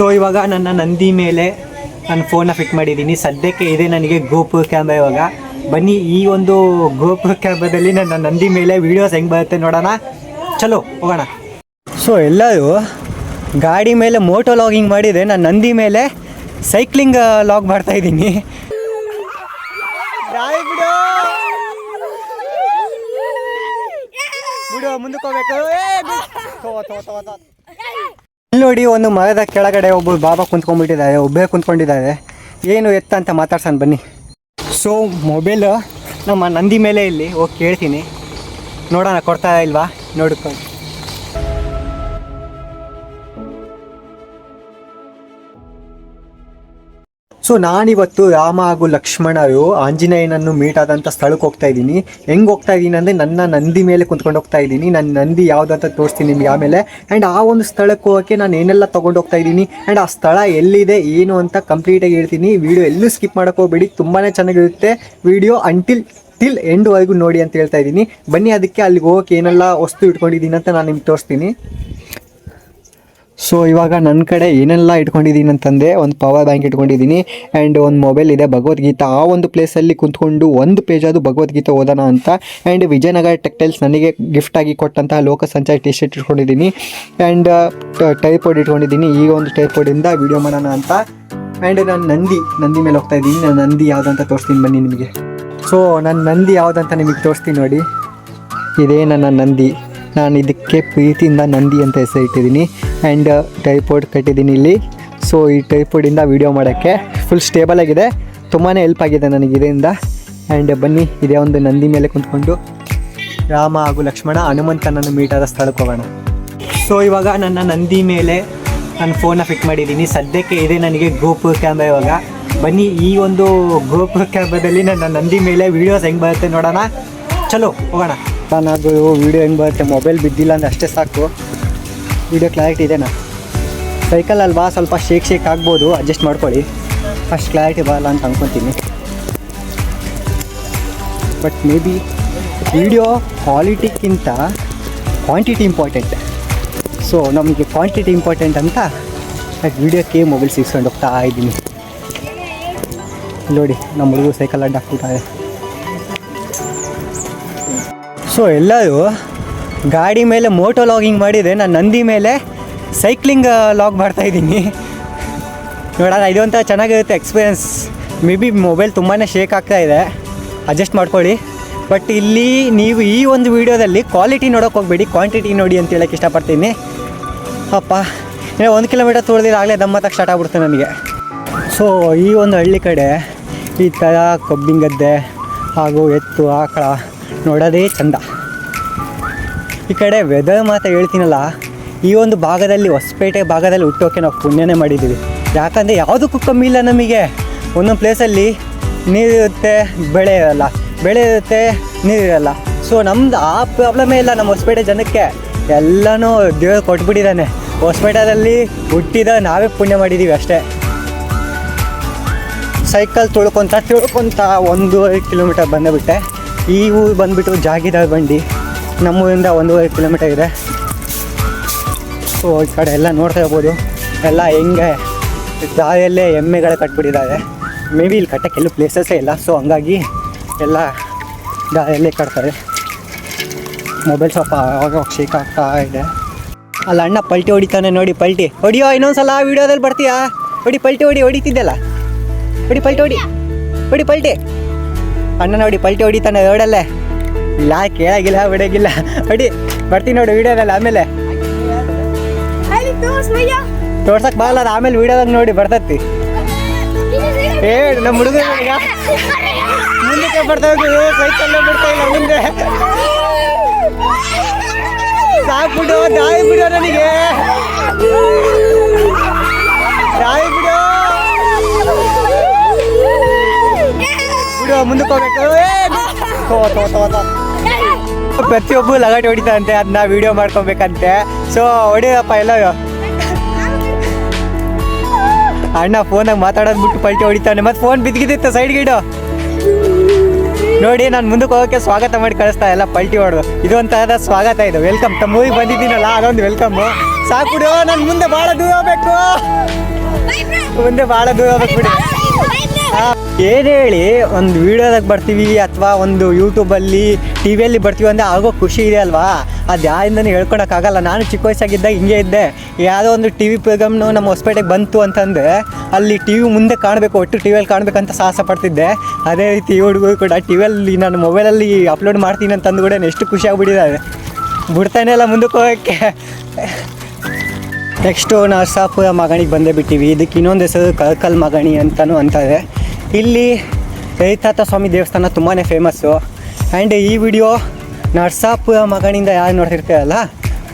So ಇವಾಗ ನನ್ನ ನಂದಿ ಮೇಲೆ ನಾನು ಫೋನ್ನ ಫಿಟ್ ಮಾಡಿದ್ದೀನಿ. ಸದ್ಯಕ್ಕೆ ಇದೆ ನನಗೆ ಗೋಪುರ ಕ್ಯಾಮ್ರಾ ಇವಾಗ. ಬನ್ನಿ, ಈ ಒಂದು ಗೋಪುರ ಕ್ಯಾಮ್ರಾದಲ್ಲಿ ನನ್ನ ನಂದಿ ಮೇಲೆ ವೀಡಿಯೋಸ್ ಹೆಂಗೆ ಬರುತ್ತೆ ನೋಡೋಣ. ಚಲೋ, ಹೋಗೋಣ. ಸೊ ಎಲ್ಲರೂ ಗಾಡಿ ಮೇಲೆ ಮೋಟೋ ಲಾಗಿಂಗ್ ಮಾಡಿದೆ ನಾನು ನಂದಿ ಮೇಲೆ ಸೈಕ್ಲಿಂಗ್ ಲಾಗ್ ಮಾಡ್ತಾ ಇದ್ದೀನಿ. ಮುಂದಕ್ಕೆ ಹೋಗ್ಬೇಕು ಏ, ಬಿಡು. ತಗೋ, ತಗೋ, ತಗೋ, ತಗೋ. ಇಲ್ಲಿ ನೋಡಿ ಒಂದು ಮರದ ಕೆಳಗಡೆ ಒಬ್ಬ ಬಾಬಾ ಕುಂತ್ಕೊಂಡ್ಬಿಟ್ಟಿದ್ದಾರೆ, ಒಬ್ಬೇ ಕುಂತ್ಕೊಂಡಿದ್ದಾರೆ. ಏನು ಎತ್ತ ಅಂತ ಮಾತಾಡ್ಸೋಣ ಬನ್ನಿ. ಸೊ ಮೊಬೈಲ್ ನಮ್ಮ ನಂದಿ ಮೇಲೆ ಇಲ್ಲಿ, ಹೋಗಿ ಕೇಳ್ತೀನಿ. ನೋಡೋಣ, ಕೊಡ್ತಾ ಇಲ್ವಾ? ನೋಡ್ಕೊಂಡು. ಸೊ ನಾನಿವತ್ತು ರಾಮ ಹಾಗೂ ಲಕ್ಷ್ಮಣರು ಆಂಜನೇಯನನ್ನು ಮೀಟ್ ಆದಂಥ ಸ್ಥಳಕ್ಕೆ ಹೋಗ್ತಾ ಇದ್ದೀನಿ. ಹೆಂಗೆ ಹೋಗ್ತಾ ಇದ್ದೀನಿ ಅಂದರೆ ನನ್ನ ನಂದಿ ಮೇಲೆ ಕುಂತ್ಕೊಂಡು ಹೋಗ್ತಾ ಇದ್ದೀನಿ. ನನ್ನ ನಂದಿ ಯಾವುದಂತ ತೋರಿಸ್ತೀನಿ ನಿಮಗೆ ಆಮೇಲೆ. ಆ್ಯಂಡ್ ಆ ಒಂದು ಸ್ಥಳಕ್ಕೆ ಹೋಗೋಕ್ಕೆ ನಾನು ಏನೆಲ್ಲ ತೊಗೊಂಡು ಹೋಗ್ತಾ ಇದ್ದೀನಿ. ಆ್ಯಂಡ್ ಆ ಸ್ಥಳ ಎಲ್ಲಿದೆ, ಏನು ಅಂತ ಕಂಪ್ಲೀಟಾಗಿ ಹೇಳ್ತೀನಿ. ವಿಡಿಯೋ ಎಲ್ಲೂ ಸ್ಕಿಪ್ ಮಾಡೋಕೆ ಹೋಗ್ಬೇಡಿ. ತುಂಬಾ ಚೆನ್ನಾಗಿರುತ್ತೆ ವಿಡಿಯೋ ಅಂಟಿಲ್ ಟಿಲ್ ಎಂಡ್ವರೆಗೂ ನೋಡಿ ಅಂತ ಹೇಳ್ತಾ ಇದ್ದೀನಿ. ಬನ್ನಿ ಅದಕ್ಕೆ ಅಲ್ಲಿಗೆ ಹೋಗೋಕೆ ಏನೆಲ್ಲ ವಸ್ತು ಇಟ್ಕೊಂಡಿದ್ದೀನಿ ಅಂತ ನಾನು ನಿಮ್ಗೆ ತೋರಿಸ್ತೀನಿ. ಸೊ ಇವಾಗ ನನ್ನ ಕಡೆ ಏನೆಲ್ಲ ಇಟ್ಕೊಂಡಿದ್ದೀನಿ ಅಂತಂದರೆ ಒಂದು ಪವರ್ ಬ್ಯಾಂಕ್ ಇಟ್ಕೊಂಡಿದ್ದೀನಿ ಆ್ಯಂಡ್ ಒಂದು ಮೊಬೈಲ್ ಇದೆ, ಭಗವದ್ಗೀತಾ. ಆ ಒಂದು ಪ್ಲೇಸಲ್ಲಿ ಕುಂತ್ಕೊಂಡು ಒಂದು ಪೇಜ್ ಅದು ಭಗವದ್ಗೀತೆ ಓದೋಣ ಅಂತ. ಆ್ಯಂಡ್ ವಿಜಯನಗರ ಟೆಕ್ಟೈಲ್ಸ್ ನನಗೆ ಗಿಫ್ಟಾಗಿ ಕೊಟ್ಟಂತಹ ಲೋಕ ಸಂಚಾರ ಟಿ ಶರ್ಟ್ ಇಟ್ಕೊಂಡಿದ್ದೀನಿ ಆ್ಯಂಡ್ ಟೈಪೋಡ್ ಇಟ್ಕೊಂಡಿದ್ದೀನಿ. ಈಗ ಒಂದು ಟೈಪೋಡಿಂದ ವಿಡಿಯೋ ಮಾಡೋಣ ಅಂತ. ಆ್ಯಂಡ್ ನಾನು ನಂದಿ ನಂದಿ ಮೇಲೆ ಹೋಗ್ತಾ ಇದ್ದೀನಿ. ನಾನು ನಂದಿ ಯಾವುದಂತ ತೋರಿಸ್ತೀನಿ ಬನ್ನಿ ನಿಮಗೆ. ಸೊ ನಾನು ನಂದಿ ಯಾವುದಂತ ನಿಮಗೆ ತೋರಿಸ್ತೀನಿ ನೋಡಿ. ಇದೇ ನನ್ನ ನಂದಿ. ನಾನು ಇದಕ್ಕೆ ಪ್ರೀತಿಯಿಂದ ನಂದಿ ಅಂತ ಹೆಸರು ಇಟ್ಟಿದ್ದೀನಿ ಆ್ಯಂಡ್ ಟೈಪೋಡ್ ಕಟ್ಟಿದ್ದೀನಿ ಇಲ್ಲಿ. ಸೊ ಈ ಟೈಪೋಡಿಂದ ವೀಡಿಯೋ ಮಾಡೋಕ್ಕೆ ಫುಲ್ ಸ್ಟೇಬಲ್ ಆಗಿದೆ. ತುಂಬಾ ಹೆಲ್ಪ್ ಆಗಿದೆ ನನಗೆ ಇದರಿಂದ. ಆ್ಯಂಡ್ ಬನ್ನಿ, ಇದೇ ಒಂದು ನಂದಿ ಮೇಲೆ ಕುಂತ್ಕೊಂಡು ರಾಮ ಹಾಗೂ ಲಕ್ಷ್ಮಣ ಹನುಮಂತನನ್ನು ಮೀಟ್ ಆದ ಸ್ಥಳಕ್ಕೆ ಹೋಗೋಣ. ಸೊ ಇವಾಗ ನನ್ನ ನಂದಿ ಮೇಲೆ ನಾನು ಫೋನ್ನ ಫಿಟ್ ಮಾಡಿದ್ದೀನಿ. ಸದ್ಯಕ್ಕೆ ಇದೆ ನನಗೆ ಗೋಪುರ ಕ್ಯಾಮ್ರಾ ಇವಾಗ. ಬನ್ನಿ, ಈ ಒಂದು ಗೋಪುರ ಕ್ಯಾಮ್ರಾದಲ್ಲಿ ನನ್ನ ನಂದಿ ಮೇಲೆ ವೀಡಿಯೋಸ್ ಹೆಂಗೆ ಬರುತ್ತೆ ನೋಡೋಣ. ಚಲೋ, ಹೋಗೋಣ. ನಾನು ವೀಡಿಯೋ ಹೆಂಗೆ ಬರುತ್ತೆ ಮೊಬೈಲ್ ಬಿದ್ದಿಲ್ಲ ಅಂದರೆ ಅಷ್ಟೇ ಸಾಕು. ವೀಡಿಯೋ ಕ್ಲಾರಿಟಿ ಇದೆನಾ? ಸೈಕಲ್ ಅಲ್ವಾ? ಸ್ವಲ್ಪ ಶೇಕ್ ಶೇಕ್ ಆಗ್ಬೋದು. ಅಡ್ಜಸ್ಟ್ ಮಾಡ್ಕೊಳ್ಳಿ. ಫಸ್ಟ್ ಕ್ಲಾರಿಟಿ ಬರಲ್ಲ ಅಂತ ಅಂದ್ಕೊತೀನಿ ಬಟ್ ಮೇ ಬಿ ವೀಡಿಯೋ ಕ್ವಾಲಿಟಿಗಿಂತ ಕ್ವಾಂಟಿಟಿ ಇಂಪಾರ್ಟೆಂಟ್ ಸೊ ನಮಗೆ ಕ್ವಾಂಟಿಟಿ ಇಂಪಾರ್ಟೆಂಟ್ ಅಂತ ವೀಡಿಯೋಕ್ಕೆ ಮೊಬೈಲ್ ಸಿಗ್ಸ್ಕೊಂಡು ಹೋಗ್ತಾ ಇದ್ದೀನಿ. ನೋಡಿ ನಮ್ಮ ಹುಡುಗರು ಸೈಕಲ್ ಅಡ್ಡ ಹಾಕ್ಬಿಟ್ಟಾರೆ. ಸೊ ಎಲ್ಲರೂ ಗಾಡಿ ಮೇಲೆ ಮೋಟೋ ಲಾಗಿಂಗ್ ಮಾಡಿದೆ. ನಾನು ನಂದಿ ಮೇಲೆ ಸೈಕ್ಲಿಂಗ್ ಲಾಗ್ ಮಾಡ್ತಾ ಇದ್ದೀನಿ. ನೋಡೋಣ, ಇದು ಒಂಥರ ಚೆನ್ನಾಗಿರುತ್ತೆ ಎಕ್ಸ್ಪೀರಿಯನ್ಸ್ ಮೇ ಬಿ ಮೊಬೈಲ್ ತುಂಬಾ ಶೇಕ್ ಆಗ್ತಾ ಇದೆ. ಅಡ್ಜಸ್ಟ್ ಮಾಡ್ಕೊಳ್ಳಿ. ಬಟ್ ಇಲ್ಲಿ ನೀವು ಈ ಒಂದು ವಿಡಿಯೋದಲ್ಲಿ ಕ್ವಾಲಿಟಿ ನೋಡೋಕೆ ಹೋಗ್ಬೇಡಿ. ಕ್ವಾಂಟಿಟಿ ನೋಡಿ ಅಂತ ಹೇಳಕ್ಕೆ ಇಷ್ಟಪಡ್ತೀನಿ. ಅಪ್ಪ, ಇನ್ನೂ ಒಂದು ಕಿಲೋಮೀಟರ್ ತುಳಿದ್ರೆ ಆಗಲೇ ದಮ್ಮತ್ತಕ್ಕೆ ಸ್ಟಾರ್ಟ್ ಆಗ್ಬಿಡ್ತು ನನಗೆ. ಸೊ ಈ ಒಂದು ಹಳ್ಳಿ ಕಡೆ ಈ ಥರ ಕಬ್ಬಿನ ಗದ್ದೆ ಹಾಗೂ ಎತ್ತು, ಆಕಳ ನೋಡೋದೇ ಚಂದ. ಈ ಕಡೆ ವೆದರ್ ಮಾತ್ರ ಹೇಳ್ತೀನಲ್ಲ, ಈ ಒಂದು ಭಾಗದಲ್ಲಿ, ಹೊಸಪೇಟೆ ಭಾಗದಲ್ಲಿ ಹುಟ್ಟೋಕೆ ನಾವು ಪುಣ್ಯನೇ ಮಾಡಿದ್ದೀವಿ ಯಾಕಂದರೆ ಯಾವುದಕ್ಕೂ ಕಮ್ಮಿ ಇಲ್ಲ ನಮಗೆ. ಒಂದೊಂದು ಪ್ಲೇಸಲ್ಲಿ ನೀರಿರುತ್ತೆ ಬೆಳೆ ಇರಲ್ಲ. ಬೆಳೆ ಇರುತ್ತೆ ನೀರಿರಲ್ಲ ಸೊ ನಮ್ದು ಆ ಪ್ರಾಬ್ಲಮೇ ಇಲ್ಲ ನಮ್ಮ ಹೊಸಪೇಟೆ ಜನಕ್ಕೆ. ಎಲ್ಲನೂ ದೇವರು ಕೊಟ್ಬಿಟ್ಟಿದ್ದಾನೆ ಹೊಸಪೇಟೆಯಲ್ಲಿ ಹುಟ್ಟಿದ ನಾವೇ ಪುಣ್ಯ ಮಾಡಿದ್ದೀವಿ ಅಷ್ಟೇ. ಸೈಕಲ್ ತುಳ್ಕೊತ ತುಳ್ಕೊತ ಒಂದೂವರೆ ಕಿಲೋಮೀಟರ್ ಬಂದುಬಿಟ್ಟೆ. ಈ ಊರು ಬಂದುಬಿಟ್ಟು ಜಾಗಿದಾರ್ ಬಂಡಿ ನಮ್ಮೂರಿಂದ ಒಂದೂವರೆ ಕಿಲೋಮೀಟರ್ ಇದೆ. ಸೊ ಈ ಕಡೆ ಎಲ್ಲ ನೋಡ್ತಾ ಇರ್ಬೋದು. ಎಲ್ಲ ಹೆಂಗೆ ದಾರಿಯಲ್ಲೇ ಎಮ್ಮೆಗಳ ಕಟ್ಬಿಟ್ಟಿದ್ದಾರೆ. ಮೇ ಬಿ ಇಲ್ಲಿ ಕಟ್ಟಕ್ಕೆ ಎಲ್ಲೂ ಪ್ಲೇಸಸ್ಸೇ ಇಲ್ಲ. ಸೊ ಹಂಗಾಗಿ ಎಲ್ಲ ದಾರಿಯಲ್ಲೇ ಕಟ್ತಾರೆ. ಮೊಬೈಲ್ ಸ್ವಲ್ಪ ಆವಾಗ ಶೇಕ್ ಆಗ್ತಾ ಇದೆ. ಅಲ್ಲ, ಅಣ್ಣ ಪಲ್ಟಿ ಹೊಡಿತಾನೆ ನೋಡಿ, ಪಲ್ಟಿ. ಹೊಡಿಯೋ ಇನ್ನೊಂದ್ಸಲ ವಿಡಿಯೋದಲ್ಲಿ ಬರ್ತೀಯಾ? ಹೊಡಿ, ಪಲ್ಟಿ ಹೊಡಿ, ಹೊಡಿತಿದ್ದೆಲ್ಲ? ಹೊಡಿ, ಪಲ್ಟಿ ಹೊಡಿ. ಹೊಡಿ, ಪಲ್ಟಿ. ಅಣ್ಣ ನೋಡಿ ಪಲ್ಟಿ ಹೊಡಿತಾನೆ ರೋಡಲ್ಲೇ. ಇಲ್ಲ ಕೇಳಾಗಿಲ್ಲ ಹೊಡೆಗಿಲ್ಲ ಹೊಡಿ ಬರ್ತೀನಿ ನೋಡಿ ವಿಡಿಯೋದಲ್ಲಿ ಆಮೇಲೆ. ತೋರ್ಸಕ್ ಬಾಗಲ್ಲ ಅದು ಆಮೇಲೆ ವಿಡಿಯೋದಾಗ ನೋಡಿ ಬರ್ತತಿ. ಏ ನಮ್ಮ ಹುಡುಗ ಮುಂದಕ್ಕೆ ಬರ್ತಾ ಇದ್ದೀವಿ ಸೈಕಲ್ ಬರ್ತಾ ಇಲ್ಲ ಮುಂದೆ. ಸಾಕ್ಬಿಡು ದಾಯಿ ಬಿಡು ನನಗೆ ದಾಯಿ ಬಿಡು. ಬಿಡು ಮುಂದಕ್ಕೆ ಹೋಗ್ಬೇಕು. ಪ್ರತಿಯೊಬ್ಬರು ಲಗಾಟಿ ಹೊಡಿತಂತೆ ಅದನ್ನ ವಿಡಿಯೋ ಮಾಡ್ಕೊಬೇಕಂತೆ. ಸೊ ಹೊಡಿಯಪ್ಪ ಎಲ್ಲ ಅಣ್ಣ ಫೋನಾಗ ಮಾತಾಡೋದು ಬಿಟ್ಟು ಪಲ್ಟಿ ಹೊಡಿತಾನೆ. ಮತ್ತೆ ಫೋನ್ ಬಿದ್ದಿದ್ದಿತ್ತು ಸೈಡ್ ಗಿಡ ನೋಡಿ, ನಾನು ಮುಂದಕ್ಕೆ ಹೋಗೋಕ್ಕೆ ಸ್ವಾಗತ ಮಾಡಿ ಕಳಿಸ್ತಾ ಎಲ್ಲ ಪಲ್ಟಿ ಹೊಡೆದು. ಇದೊಂಥರದ ಸ್ವಾಗತ ಇದು. ವೆಲ್ಕಮ್ ತಮ್ಮ ಮೂವಿ ಬಂದಿದ್ದೀನಲ್ಲ, ಅದೊಂದು ವೆಲ್ಕಮ್ಮು ಸಾಕ್ಬಿಡು ನಾನು ಮುಂದೆ ಭಾಳ ದೂರ ಹೋಗ್ಬೇಕು. ಮುಂದೆ ಭಾಳ ದೂರ ಹೋಗ್ಬಿಡಿ ಏನು ಹೇಳಿ, ಒಂದು ವಿಡಿಯೋದಾಗ ಬರ್ತೀವಿ ಅಥವಾ ಒಂದು ಯೂಟ್ಯೂಬಲ್ಲಿ ಟಿ ವಿಯಲ್ಲಿ ಬರ್ತೀವಿ ಅಂದರೆ ಆಗೋ ಖುಷಿ ಇದೆ ಅಲ್ವಾ? ಅದು ಯಾರಿಂದನೂ ಹೇಳ್ಕೊಳಕ್ಕಾಗಲ್ಲ ನಾನು ಚಿಕ್ಕ ವಯಸ್ಸಾಗಿದ್ದಾಗ ಹಿಂಗೆ ಇದ್ದೆ. ಯಾವುದೋ ಒಂದು ಟಿ ವಿ ಪ್ರೋಗ್ರಾಮ್ನು ನಮ್ಮ ಹೊಸಪೇಟೆಗೆ ಬಂತು ಅಂತಂದರೆ, ಅಲ್ಲಿ ಟಿ ವಿ ಮುಂದೆ ಕಾಣಬೇಕು, ಒಟ್ಟು ಟಿ ವಿಯಲ್ಲಿ ಕಾಣಬೇಕಂತ ಸಾಹಸ ಪಡ್ತಿದ್ದೆ. ಅದೇ ರೀತಿ ಹುಡುಗರು ಕೂಡ ಟಿ ವಿಯಲ್ಲಿ ನಾನು ಮೊಬೈಲಲ್ಲಿ ಅಪ್ಲೋಡ್ ಮಾಡ್ತೀನಿ ಅಂತಂದು ಕೂಡ ಎಷ್ಟು ಖುಷಿ ಆಗ್ಬಿಟ್ಟಿದ್ದಾರೆ. ಬಿಡ್ತಾನೆ ಇಲ್ಲ ಮುಂದಕ್ಕೆ ಹೋಗೋಕ್ಕೆ. ನೆಕ್ಸ್ಟು ನರಸಾಪುರ ಮಗಣಿಗೆ ಬಂದೇ ಬಿಟ್ಟಿವಿ. ಇದಕ್ಕೆ ಇನ್ನೊಂದು ಹೆಸರು ಕಲ್ಕಲ್ ಮಗಣಿ ಅಂತಲೂ ಅಂತಾರೆ. ಇಲ್ಲಿ ರೈತಾತ ಸ್ವಾಮಿ ದೇವಸ್ಥಾನ ತುಂಬಾ ಫೇಮಸ್ಸು ಆ್ಯಂಡ್ ಈ ವಿಡಿಯೋ ನರ್ಸಾಪುರ ಮಗನಿಂದ ಯಾರು ನೋಡ್ತಿರ್ತೀರಲ್ಲ?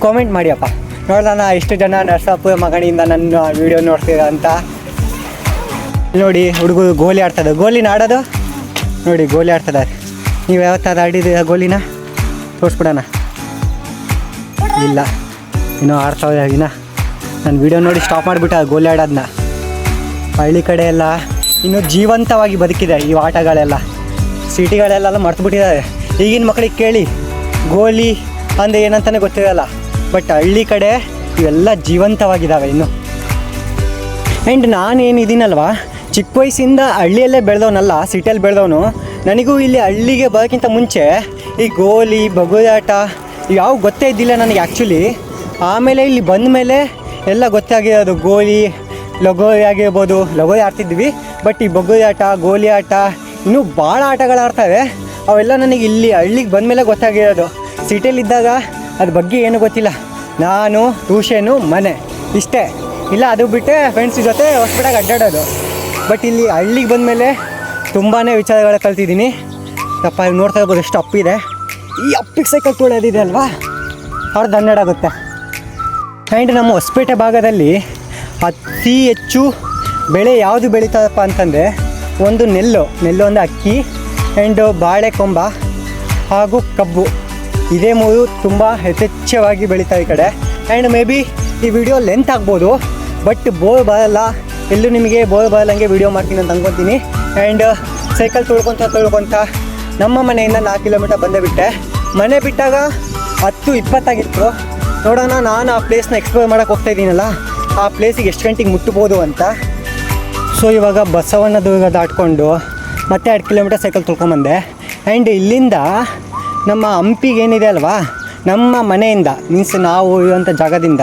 ಕಾಮೆಂಟ್ ಮಾಡಿಯಪ್ಪ. ನೋಡೋಣ ಎಷ್ಟು ಜನ ನರ್ಸಾಪುರ ಮಗನಿಂದ ನನ್ನ ವಿಡಿಯೋ ನೋಡ್ತೀರ ಅಂತ. ನೋಡಿ, ಹುಡುಗರು ಗೋಲಿ ಆಡ್ತದೆ. ಗೋಲಿನ ಆಡೋದು ನೋಡಿ, ಗೋಲಿ ಆಡ್ತದೆ ನೀವು ಯಾವ ಥರ ಆಡಿದ್ದೀರ ಗೋಲಿನ? ತೋರಿಸ್ಬಿಡೋಣ. ಇಲ್ಲ. ಇನ್ನೂ ಆಡ್ತಾವೆ ಇನ್ನ ನಾನು ವಿಡಿಯೋ ನೋಡಿ ಸ್ಟಾಪ್ ಮಾಡಿಬಿಟ್ಟ ಗೋಲಿ ಆಡೋದನ್ನ ಹಳ್ಳಿ ಕಡೆ ಎಲ್ಲ ಇನ್ನೂ ಜೀವಂತವಾಗಿ ಬದುಕಿದೆ ಈ ಆಟಗಳೆಲ್ಲ. ಸಿಟಿಗಳೆಲ್ಲ ಮರ್ತು ಬಿಟ್ಟಿದ್ದಾರೆ ಈಗಿನ ಮಕ್ಕಳಿಗೆ ಕೇಳಿ, ಗೋಲಿ ಅಂದರೆ ಏನಂತಲೇ ಗೊತ್ತಿರಲ್ಲ. ಬಟ್ ಹಳ್ಳಿ ಕಡೆ ಇವೆಲ್ಲ ಜೀವಂತವಾಗಿದ್ದಾವೆ ಇನ್ನು. ಆ್ಯಂಡ್ ನಾನೇನಿದ್ದೀನಲ್ವಾ ಚಿಕ್ಕ ವಯಸ್ಸಿಂದ ಹಳ್ಳಿಯಲ್ಲೇ ಬೆಳೆದವನಲ್ಲ, ಸಿಟಿಯಲ್ಲಿ ಬೆಳೆದವನು. ನನಗೂ ಇಲ್ಲಿ ಹಳ್ಳಿಗೆ ಬರೋಕ್ಕಿಂತ ಮುಂಚೆ ಈ ಗೋಲಿ ಬಗುದಾಟ ಯಾವ ಗೊತ್ತೇ ಇದ್ದಿಲ್ಲ ನನಗೆ ಆ್ಯಕ್ಚುಲಿ ಆಮೇಲೆ ಇಲ್ಲಿ ಬಂದ ಮೇಲೆ ಎಲ್ಲ ಗೊತ್ತಾಗಿರೋದು ಗೋಲಿ ಲಗೋರಿ ಆಗಿರ್ಬೋದು, ಲಗೋರಿ ಆಡ್ತಿದ್ವಿ. ಬಟ್ ಈ ಬಗುರಿ ಆಟ, ಗೋಲಿ ಆಟ, ಇನ್ನೂ ಭಾಳ ಆಟಗಳು ಆಡ್ತವೆ. ಅವೆಲ್ಲ ನನಗೆ ಇಲ್ಲಿ ಹಳ್ಳಿಗೆ ಬಂದ ಮೇಲೆ ಗೊತ್ತಾಗಿರೋದು ಸಿಟಿಯಲ್ಲಿದ್ದಾಗ ಅದ್ರ ಬಗ್ಗೆ ಏನೂ ಗೊತ್ತಿಲ್ಲ. ನಾನು ಟ್ಯೂಷನು ಮನೆ. ಇಷ್ಟೇ. ಇಲ್ಲ, ಅದು ಬಿಟ್ಟೆ ಫ್ರೆಂಡ್ಸ್ ಜೊತೆ ಹೊಸ್ಬಿಟಾಗಿ ಅಡ್ಡಾಡೋದು. ಬಟ್ ಇಲ್ಲಿ ಹಳ್ಳಿಗೆ ಬಂದಮೇಲೆ ತುಂಬಾ ವಿಚಾರಗಳ ಕಲ್ತಿದ್ದೀನಿ. ತಪ್ಪ ನೋಡ್ತಾ ಇರ್ಬೋದು, ಎಷ್ಟು ಅಪ್ಪಿದೆ ಈ ಅಪ್ಪಿಗೆ ಸೈಕಲ್ ತೊಳೆದಿದೆ ಅಲ್ವಾ? ಅವ್ರದ್ದು ಹನ್ನೆರಡಾಗುತ್ತೆ ಆ್ಯಂಡ್ ನಮ್ಮ ಹೊಸಪೇಟೆ ಭಾಗದಲ್ಲಿ ಅತಿ ಹೆಚ್ಚು ಬೆಳೆ ಯಾವುದು ಬೆಳೀತದಪ್ಪ ಅಂತಂದರೆ ಒಂದು ನೆಲ್ಲು. ನೆಲ್ಲು ಅಂದರೆ ಅಕ್ಕಿ ಆ್ಯಂಡ್ ಬಾಳೆಕೊಂಬ ಹಾಗೂ ಕಬ್ಬು. ಇದೇ ಮೂರು ತುಂಬ ಯಥೇಚ್ಛವಾಗಿ ಬೆಳೀತಾ ಈ ಕಡೆ. ಆ್ಯಂಡ್ ಮೇ ಬಿ ಈ ವಿಡಿಯೋ ಲೆಂತ್ ಆಗ್ಬೋದು ಬಟ್ ಬೋರ್ ಬರಲ್ಲ. ಎಲ್ಲೂ ನಿಮಗೆ ಬೋರ್ ಬರಲ್ಲಂಗೆ ವಿಡಿಯೋ ಮಾಡ್ತೀನಿ ಅಂತ ಅಂದ್ಕೊತೀನಿ ಆ್ಯಂಡ್ ಸೈಕಲ್ ತೊಳ್ಕೊತ ತೊಳ್ಕೊತ ನಮ್ಮ ಮನೆಯಿಂದ ನಾಲ್ಕು ಕಿಲೋಮೀಟರ್ ಬಂದೇ ಬಿಟ್ಟೆ. ಮನೆ ಬಿಟ್ಟಾಗ ಹತ್ತು ಇಪ್ಪತ್ತಾಗಿತ್ತು. ನೋಡೋಣ, ನಾನು ಆ ಪ್ಲೇಸ್ನ ಎಕ್ಸ್ಪ್ಲೋರ್ ಮಾಡೋಕ್ಕೆ ಹೋಗ್ತಾ ಇದ್ದೀನಲ್ಲ. ಆ ಪ್ಲೇಸಿಗೆ ಎಷ್ಟು ಗಂಟೆಗೆ ಮುಟ್ಟಬೋದು ಅಂತ. ಸೊ ಇವಾಗ ಬಸವಣ್ಣ ದುರ್ಗ ದಾಟ್ಕೊಂಡು ಮತ್ತೆ ಎರಡು ಕಿಲೋಮೀಟರ್ ಸೈಕಲ್ ತುಳ್ಕೊಂಬಂದೆ. ಆ್ಯಂಡ್ ಇಲ್ಲಿಂದ ನಮ್ಮ ಹಂಪಿಗೆ ಏನಿದೆ ಅಲ್ವಾ? ನಮ್ಮ ಮನೆಯಿಂದ ಮೀನ್ಸ್ ನಾವು ಇರುವಂಥ ಜಾಗದಿಂದ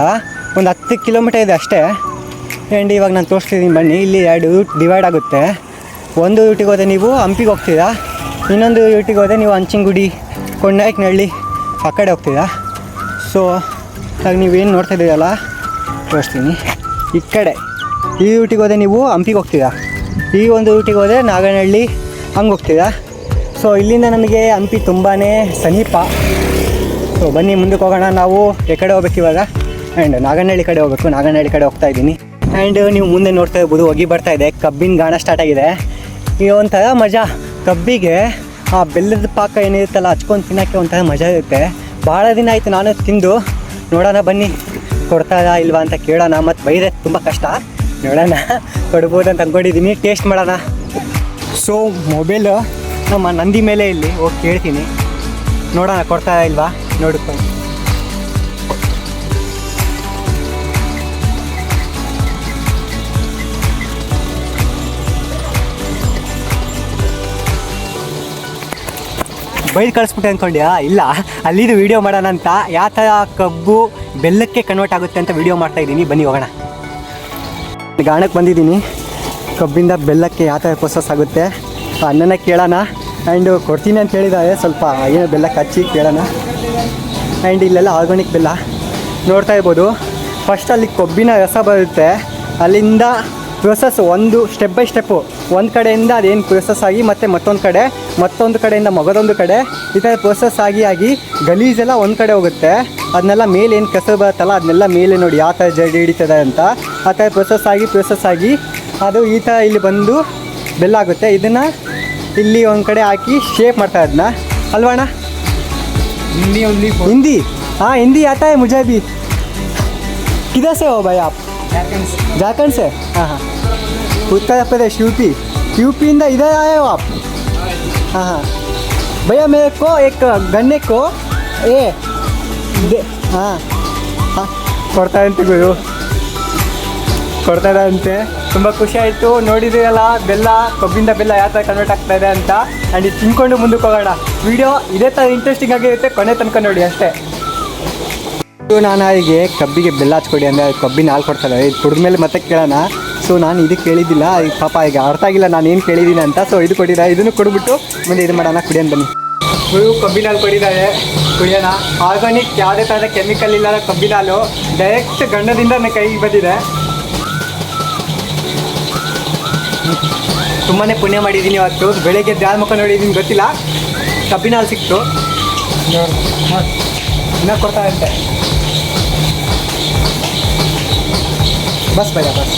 ಒಂದು ಹತ್ತು ಕಿಲೋಮೀಟರ್ ಇದೆ ಅಷ್ಟೇ. ಆ್ಯಂಡ್ ಇವಾಗ ನಾನು ತೋರಿಸ್ತಿದ್ದೀನಿ ಬನ್ನಿ, ಇಲ್ಲಿ ಎರಡು ರೂಟ್ ಡಿವೈಡ್ ಆಗುತ್ತೆ. ಒಂದು ರೂಟಿಗೆ ಹೋದರೆ ನೀವು ಹಂಪಿಗೆ ಹೋಗ್ತೀರಾ? ಇನ್ನೊಂದು ರೂಟಿಗೆ ಹೋದರೆ ನೀವು ಅಂಚಿನಗುಡಿ ಕೊಂಡಾಯ್ಕನಹಳ್ಳಿ ಆ ಕಡೆ ಹೋಗ್ತೀರಾ? ಸೊ ನೀವು ನೀವೇನು ನೋಡ್ತಾ ಇದ್ದೀರಲ್ಲ ತೋರಿಸ್ತೀನಿ. ಈ ಕಡೆ, ಈ ರೂಟಿಗೆ ಹೋದೆ ನೀವು ಹಂಪಿಗೆ ಹೋಗ್ತೀರಾ? ಈ ಒಂದು ರೂಟಿಗೆ ಹೋದರೆ ನಾಗನಹಳ್ಳಿ ಹಂಗೆ ಹೋಗ್ತೀರಾ? ಸೊ ಇಲ್ಲಿಂದ ನಮಗೆ ಹಂಪಿ ತುಂಬಾ ಸಮೀಪ. ಸೊ ಬನ್ನಿ, ಮುಂದಕ್ಕೆ ಹೋಗೋಣ. ನಾವು ಈ ಕಡೆ ಹೋಗ್ಬೇಕು ಇವಾಗ. ಆ್ಯಂಡ್ ನಾಗನಹಳ್ಳಿ ಕಡೆ ಹೋಗ್ಬೇಕು. ನಾಗನಹಳ್ಳಿ ಕಡೆ ಹೋಗ್ತಾ ಇದ್ದೀನಿ. ಆ್ಯಂಡ್ ನೀವು ಮುಂದೆ ನೋಡ್ತಾ ಇರ್ಬೋದು, ಹೋಗಿ ಬರ್ತಾ ಇದೆ. ಕಬ್ಬಿನ ಗಾಣ ಸ್ಟಾರ್ಟ್ ಆಗಿದೆ. ಈ ಒಂಥರ ಮಜಾ. ಕಬ್ಬಿಗೆ ಆ ಬೆಲ್ಲದ ಪಾಕ ಏನಿರುತ್ತಲ್ಲ, ಹಚ್ಕೊಂಡು ತಿನ್ನೋಕ್ಕೆ ಒಂಥರ ಮಜಾ ಇರುತ್ತೆ. ಭಾಳ ದಿನ ಆಯಿತು ನಾನು ತಿಂದು. ನೋಡೋಣ, ಬನ್ನಿ. ಕೊಡ್ತಾರಾ ಇಲ್ವಾ ಅಂತ ಕೇಳೋಣ, ಮತ್ತು ಬೈದ್ರೆ ತುಂಬ ಕಷ್ಟ. ನೋಡೋಣ, ಕೊಡ್ಬೋದು ಅಂತ ಅಂದ್ಕೊಂಡಿದ್ದೀನಿ ಟೇಸ್ಟ್ ಮಾಡೋಣ. ಸೊ ಮೊಬೈಲು ನಮ್ಮ ನಂದಿ ಮೇಲೆ ಇಲ್ಲಿ, ಹೋಗಿ ಕೇಳ್ತೀನಿ. ನೋಡೋಣ ಕೊಡ್ತಾ ಇಲ್ವಾ, ನೋಡ್ಕೊಂಡು. ಬೈದು ಕಳಿಸ್ಬಿಟ್ಟೆ ಅಂದ್ಕೊಂಡ್ಯಾ ಇಲ್ಲ. ಅಲ್ಲಿದು ವೀಡಿಯೋ ಮಾಡೋಣ ಅಂತ. ಯಾವ ಥರ ಕಬ್ಬು ಬೆಲ್ಲಕ್ಕೆ ಕನ್ವರ್ಟ್ ಆಗುತ್ತೆ ಅಂತ ವೀಡಿಯೋ ಮಾಡ್ತಾ ಇದ್ದೀನಿ. ಬನ್ನಿ, ಹೋಗೋಣ. ಗಾಣಕ್ಕೆ ಬಂದಿದ್ದೀನಿ. ಕಬ್ಬಿಂದ ಬೆಲ್ಲಕ್ಕೆ ಯಾವ ಥರ ಪ್ರೊಸೆಸ್ ಆಗುತ್ತೆ? ಅನ್ನನ ಕೇಳೋಣ. ಆ್ಯಂಡ್ ಕೊಡ್ತೀನಿ ಅಂತ ಹೇಳಿದ್ದಾರೆ ಸ್ವಲ್ಪ ಏನೋ ಬೆಲ್ಲಕ್ಕೆ ಹಚ್ಚಿ ಕೇಳೋಣ. ಆ್ಯಂಡ್ ಇಲ್ಲೆಲ್ಲ ಆರ್ಗಾನಿಕ್ ಬೆಲ್ಲ ನೋಡ್ತಾ ಇರ್ಬೋದು. ಫಸ್ಟ್ ಅಲ್ಲಿ ಕೊಬ್ಬಿನ ರಸ ಬರುತ್ತೆ. ಅಲ್ಲಿಂದ ಪ್ರೊಸೆಸ್ ಒಂದು ಸ್ಟೆಪ್ ಬೈ ಸ್ಟೆಪ್ಪು ಒಂದು ಕಡೆಯಿಂದ ಅದೇನು ಪ್ರೊಸೆಸ್ ಆಗಿ ಮತ್ತು ಮತ್ತೊಂದು ಕಡೆ ಮತ್ತೊಂದು ಕಡೆಯಿಂದ ಮಗದೊಂದು ಕಡೆ ಈ ಥರ ಪ್ರೊಸೆಸ್ ಆಗಿ ಆಗಿ ಗಲೀಜೆಲ್ಲ ಒಂದು ಕಡೆ ಹೋಗುತ್ತೆ ಅದನ್ನೆಲ್ಲ ಮೇಲೆ ಏನು ಕೆಸರು ಬರುತ್ತಲ್ಲ ಅದನ್ನೆಲ್ಲ ಮೇಲೆ ನೋಡಿ ಯಾವ ಥರ ಜಡಿ ಹಿಡಿತದೆ ಅಂತ ಆ ಥರ ಪ್ರೊಸೆಸ್ ಆಗಿ ಪ್ರೊಸೆಸ್ ಆಗಿ ಅದು ಈ ಥರ ಇಲ್ಲಿ ಬಂದು ಬೆಲ್ಲ ಆಗುತ್ತೆ ಇದನ್ನು ಇಲ್ಲಿ ಒಂದು ಕಡೆ ಹಾಕಿ ಶೇಪ್ ಮಾಡ್ತಾರೆ ಅದನ್ನ ಅಲ್ವಣ್ಣ हिंदी ओनली फॉर हिंदी हाँ हिंदी आता है मुझे भी किधर से हो भाई आप झारखंड से हाँ हाँ उत्तर प्रदेश यूपी यूपी इंदा इधर आए हो आप हाँ हाँ भैया मेरे को एक गन्ने को ए दे हाँ हाँ ಕೊಡ್ತಾ ಅಂತ ಗುರು ಕೊಡ್ತಾ ಇದೆ ಅಂತೆ ತುಂಬ ಖುಷಿ ಆಯಿತು ನೋಡಿದ್ರಲ್ಲ ಬೆಲ್ಲ ಕಬ್ಬಿಂದ ಬೆಲ್ಲ ಯಾವ ಥರ ಕನ್ವರ್ಟ್ ಆಗ್ತಾ ಇದೆ ಅಂತ ಆ್ಯಂಡ್ ಇದು ತಿನ್ಕೊಂಡು ಮುಂದಕ್ಕೆ ಹೋಗೋಣ ವಿಡಿಯೋ ಇದೇ ಥರ ಇಂಟ್ರೆಸ್ಟಿಂಗ್ ಆಗಿರುತ್ತೆ ಕೊನೆ ತನಕ ನೋಡಿ ಅಷ್ಟೇ ಇದು ನಾನು ಹೀಗೆ ಕಬ್ಬಿಗೆ ಬೆಲ್ಲ ಹಚ್ಕೊಡಿ ಅಂದರೆ ಕಬ್ಬಿನ ಹಾಲು ಕೊಡ್ತಾರೆ ಇದು ಕುಡಿದ್ಮೇಲೆ ಮತ್ತೆ ಕೇಳೋಣ ಸೊ ನಾನು ಇದು ಕೇಳಿದ್ದಿಲ್ಲ. ಈಗ ಪಾಪ ಈಗ ಅರ್ಥ ಆಗಿಲ್ಲ, ನಾನು ಏನು ಕೇಳಿದ್ದೀನಿ ಅಂತ. ಸೊ ಇದು ಕೊಟ್ಟಿದ್ದಾರೆ ಇದನ್ನು ಕೊಡ್ಬಿಟ್ಟು ಮುಂದೆ ಇದು ಮಾಡೋಣ ಕುಡಿಯೋಣ ಬನ್ನಿ. ಹುಳು ಕಬ್ಬಿನ ಹಾಲು ಕೊಟ್ಟಿದ್ದಾರೆ. ಕುಡಿಯೋಣ. ಆರ್ಗಾನಿಕ್ ಯಾವುದೇ ಥರದ ಕೆಮಿಕಲ್ ಇಲ್ಲದ ಕಬ್ಬಿನ ಹಾಲು ಡೈರೆಕ್ಟ್ ಗಂಡದಿಂದ ನನ್ನ ಕೈಗೆ ಬಂದಿದೆ. ತುಂಬಾ ಪುಣ್ಯ ಮಾಡಿದ್ದೀನಿ ಇವತ್ತು. ಬೆಳಗ್ಗೆ ದ್ಯಾದ ಮುಖ ನೋಡಿದ್ದೀನಿ, ಗೊತ್ತಿಲ್ಲ. ಕಬ್ಬಿನ ಹಾಲು ಸಿಕ್ತು. ಇನ್ನೂ ಕೊಡ್ತಾ ಇರುತ್ತೆ ಬಸ್ ಬೇಡ, ಬಸ್.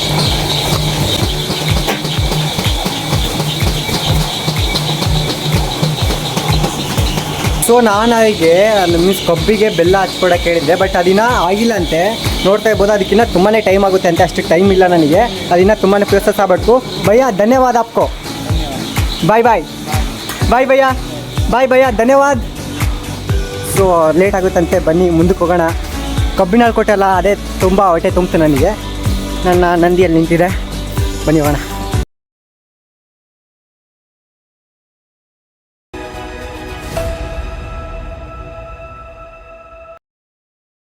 ಸೊ ನಾನು ಅದಕ್ಕೆ ಮೀನ್ಸ್ ಕಬ್ಬಿಗೆ ಬೆಲ್ಲ ಹಚ್ಕೊಡಕ್ಕೆ ಹೇಳಿದ್ದೆ ಬಟ್ ಅದಿನ್ನ ಆಗಿಲ್ಲ ಅಂತೆ. ನೋಡ್ತಾ ಇರ್ಬೋದು ಅದಕ್ಕಿಂತ ತುಂಬಾ ಟೈಮ್ ಆಗುತ್ತೆ ಅಂತೆ. ಅಷ್ಟಕ್ಕೆ ಟೈಮ್ ಇಲ್ಲ ನನಗೆ. ಅದಿನ್ನ ತುಂಬಾ ಪ್ರೋಸೆಸ್ ಆಗಬೇಕು. ಭಯ್ಯ, ಧನ್ಯವಾದ, ಅಪ್ಕೋ. ಬಾಯ್ ಬಾಯ್ ಬಾಯ್ ಭಯ್ಯ. ಬಾಯ್ ಭಯ್ಯ, ಧನ್ಯವಾದ. ಸೊ ಲೇಟ್ ಆಗುತ್ತಂತೆ ಬನ್ನಿ, ಮುಂದಕ್ಕೆ ಹೋಗೋಣ. ಕಬ್ಬಿನ ಹಾಲು ಕೊಟ್ಟಲ್ಲ ಅದೇ ತುಂಬ ಹೊಟ್ಟೆ ತುಂಬಿತು ನನಗೆ. ನನ್ನ ನಂದಿಯಲ್ಲಿ ನಿಂತಿದೆ. ಬನ್ನಿ, ಹೋಗೋಣ.